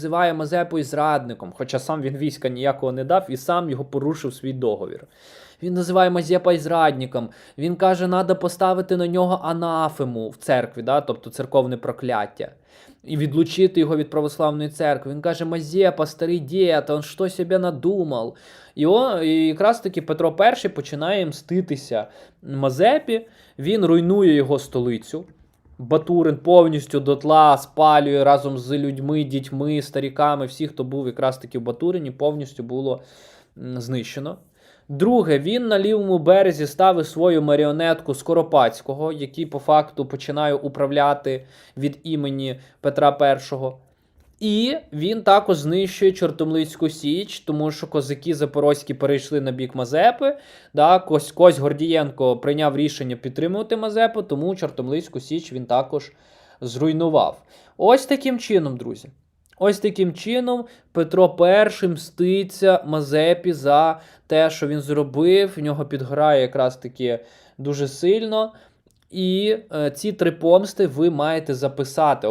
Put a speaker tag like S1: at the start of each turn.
S1: називає Мазепу і зрадником, хоча сам він війська ніякого не дав і сам його порушив свій договір. Він називає Мазепа і зрадником. Він каже, треба поставити на нього анафему в церкві, да? тобто церковне прокляття, і відлучити його від православної церкви. Він каже: Мазепа, старий дід, он що себе надумав. І, о, і якраз таки Петро І починає мститися Мазепі, він руйнує його столицю. Батурин повністю дотла спалює разом з людьми, дітьми, старіками, всі, хто був якраз таки в Батурині, повністю було знищено. Друге, він на лівому березі ставив свою маріонетку Скоропадського, який по факту починає управляти від імені Петра І. І він також знищує Чортомлицьку Січ, тому що козаки запорозькі перейшли на бік Мазепи. Да, Кось, Кось Гордієнко прийняв рішення підтримувати Мазепу, тому Чортомлицьку Січ він також зруйнував. Ось таким чином, друзі. Ось таким чином Петро І мститься Мазепі за те, що він зробив. В нього підграє якраз таки дуже сильно. І е, ці три помсти ви маєте записати.